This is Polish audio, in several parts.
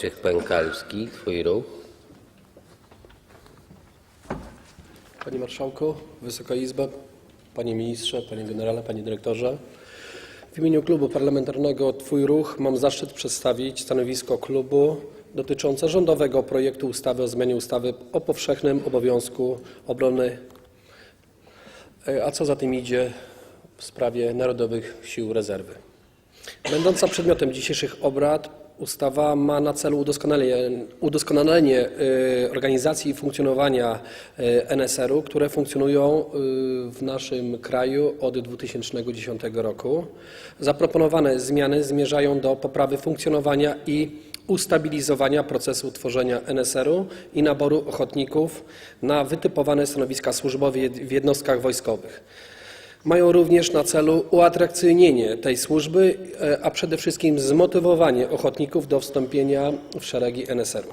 Wojciech Pękalski, Twój ruch. Panie Marszałku, Wysoka Izba, Panie Ministrze, Panie Generale, Panie Dyrektorze. W imieniu Klubu Parlamentarnego Twój Ruch mam zaszczyt przedstawić stanowisko klubu dotyczące rządowego projektu ustawy o zmianie ustawy o powszechnym obowiązku obrony, e, a co za tym idzie w sprawie Narodowych Sił Rezerwy. Będąca przedmiotem dzisiejszych obrad, ustawa ma na celu udoskonalenie, udoskonalenie y, organizacji i funkcjonowania y, NSR-u, które funkcjonują y, w naszym kraju od 2010 roku. Zaproponowane zmiany zmierzają do poprawy funkcjonowania i ustabilizowania procesu tworzenia NSR-u i naboru ochotników na wytypowane stanowiska służbowe w jednostkach wojskowych. Mają również na celu uatrakcyjnienie tej służby, e, a przede wszystkim zmotywowanie ochotników do wstąpienia w szeregi NSR-u.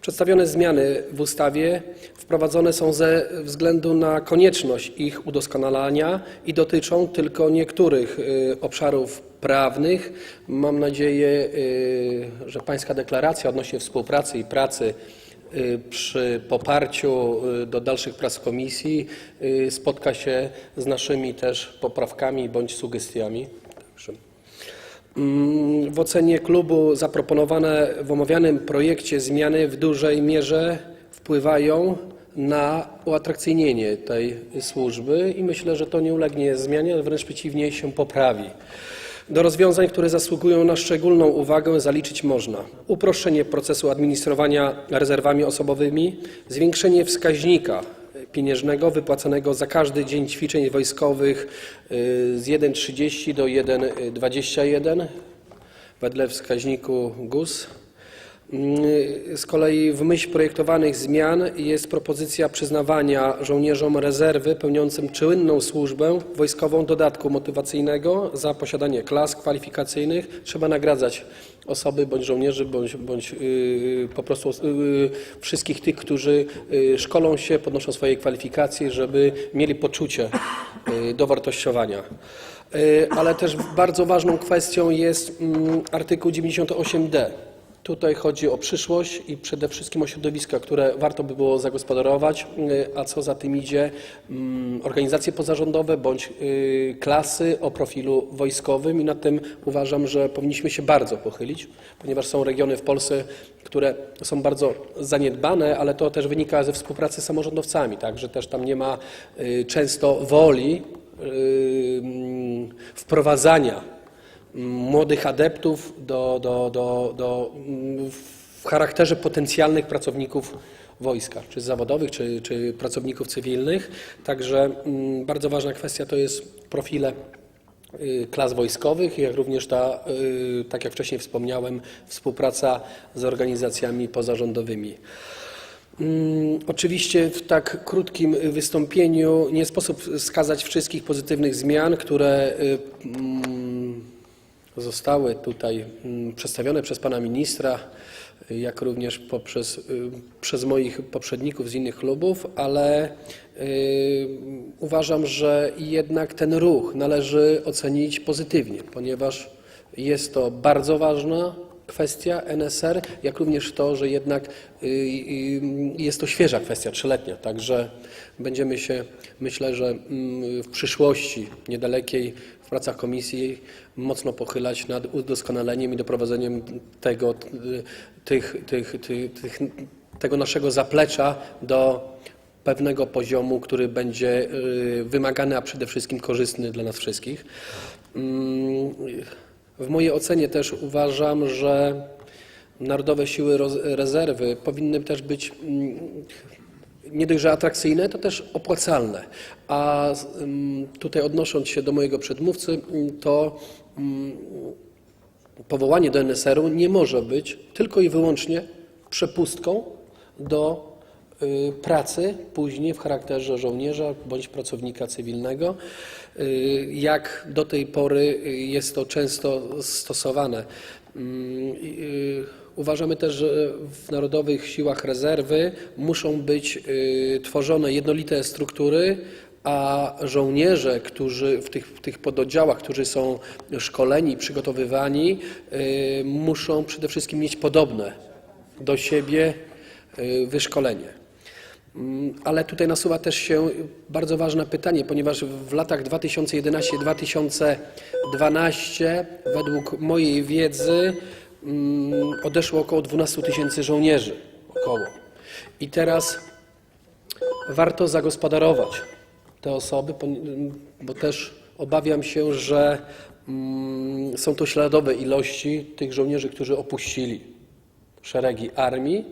Przedstawione zmiany w ustawie wprowadzone są ze względu na konieczność ich udoskonalania i dotyczą tylko niektórych y, obszarów prawnych. Mam nadzieję, y, że Pańska deklaracja odnośnie współpracy i pracy przy poparciu y, do dalszych prac komisji y, spotka się z naszymi też poprawkami bądź sugestiami. Mm, W ocenie klubu zaproponowane w omawianym projekcie zmiany w dużej mierze wpływają na uatrakcyjnienie tej służby i myślę, że to nie ulegnie zmianie, ale wręcz przeciwnie się poprawi. Do rozwiązań, które zasługują na szczególną uwagę, zaliczyć można uproszczenie procesu administrowania rezerwami osobowymi, zwiększenie wskaźnika pieniężnego wypłacanego za każdy dzień ćwiczeń wojskowych y, z 1,30 do 1,21 wedle wskaźniku GUS. Mm, Z kolei w myśl projektowanych zmian jest propozycja przyznawania żołnierzom rezerwy pełniącym czynną służbę wojskową dodatku motywacyjnego za posiadanie klas kwalifikacyjnych. Trzeba nagradzać osoby bądź żołnierzy, bądź, bądź yy, po prostu yy, wszystkich tych, którzy yy, szkolą się, podnoszą swoje kwalifikacje, żeby mieli poczucie yy, dowartościowania. Yy, Ale też bardzo ważną kwestią jest mm, artykuł 98d. Tutaj chodzi o przyszłość i przede wszystkim o środowiska, które warto by było zagospodarować, y, a co za tym idzie, mm, organizacje pozarządowe bądź y, klasy o profilu wojskowym i nad tym uważam, że powinniśmy się bardzo pochylić, ponieważ są regiony w Polsce, które są bardzo zaniedbane, ale to też wynika ze współpracy z samorządowcami, tak, że też tam nie ma y, często woli mm, wprowadzania młodych adeptów do, do, do, do, w charakterze potencjalnych pracowników wojska, czy zawodowych, czy, czy pracowników cywilnych. Także mm, bardzo ważna kwestia to jest profile y, klas wojskowych, jak również ta, y, tak jak wcześniej wspomniałem, współpraca z organizacjami pozarządowymi. Mm, Oczywiście w tak krótkim wystąpieniu nie sposób wskazać wszystkich pozytywnych zmian, które y, zostały tutaj mm, przedstawione przez pana ministra, jak również poprzez, y, przez moich poprzedników z innych klubów, ale y, uważam, że jednak ten ruch należy ocenić pozytywnie, ponieważ jest to bardzo ważna kwestia NSR, jak również to, że jednak y, y, jest to świeża kwestia, trzyletnia, także będziemy się, myślę, że mm, w przyszłości niedalekiej w pracach komisji mocno pochylać nad udoskonaleniem i doprowadzeniem tego, y, tych, tych, tych, tych, tego naszego zaplecza do pewnego poziomu, który będzie wymagany, a przede wszystkim korzystny dla nas wszystkich. W mojej ocenie też uważam, że Narodowe Siły Rezerwy powinny też być mm, nie dość, że atrakcyjne, to też opłacalne. A mm, tutaj odnosząc się do mojego przedmówcy, mm, to powołanie do NSR-u nie może być tylko i wyłącznie przepustką do pracy później w charakterze żołnierza bądź pracownika cywilnego, y, jak do tej pory y, jest to często stosowane. Mm, y, Uważamy też, że w Narodowych Siłach Rezerwy muszą być y, tworzone jednolite struktury a żołnierze, którzy w tych, w tych pododdziałach, którzy są szkoleni, przygotowywani, y, muszą przede wszystkim mieć podobne do siebie y, wyszkolenie. Mm, Ale tutaj nasuwa też się bardzo ważne pytanie, ponieważ w latach 2011-2012 według mojej wiedzy mm, odeszło około 12 tysięcy żołnierzy. Około. I teraz warto zagospodarować te osoby, poni- bo też obawiam się, że mm, są to śladowe ilości tych żołnierzy, którzy opuścili szeregi armii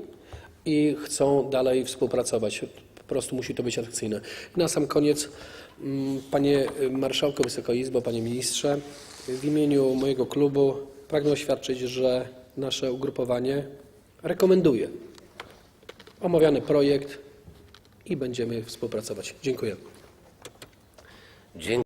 i chcą dalej współpracować. Po prostu musi to być atrakcyjne. Na sam koniec, mm, panie marszałku, Wysoka Izbo, panie ministrze, w imieniu mojego klubu pragnę oświadczyć, że nasze ugrupowanie rekomenduje omawiany projekt i będziemy współpracować. Dziękuję. Dziękuję.